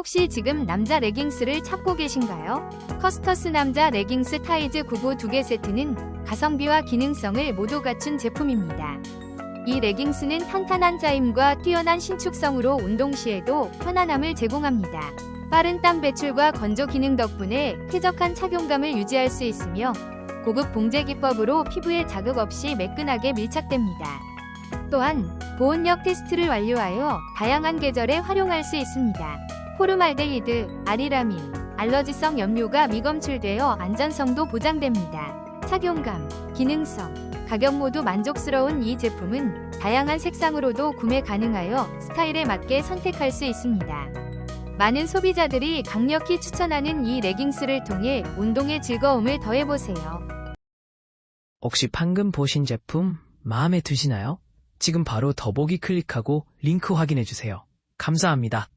혹시 지금 남자 레깅스를 찾고 계신가요? 커스터스 남자 레깅스 타이즈 99두개 세트는 가성비와 기능성을 모두 갖춘 제품입니다. 이 레깅스는 탄탄한 짜임과 뛰어난 신축성으로 운동 시에도 편안함을 제공합니다. 빠른 땀 배출과 건조 기능 덕분에 쾌적한 착용감을 유지할 수 있으며 고급 봉제 기법으로 피부에 자극 없이 매끈하게 밀착됩니다. 또한 보온력 테스트를 완료하여 다양한 계절에 활용할 수 있습니다. 포르말데히드, 아리라민, 알러지성 염료가 미검출되어 안전성도 보장됩니다. 착용감, 기능성, 가격 모두 만족스러운 이 제품은 다양한 색상으로도 구매 가능하여 스타일에 맞게 선택할 수 있습니다. 많은 소비자들이 강력히 추천하는 이 레깅스를 통해 운동의 즐거움을 더해보세요. 혹시 방금 보신 제품 마음에 드시나요? 지금 바로 더보기 클릭하고 링크 확인해주세요. 감사합니다.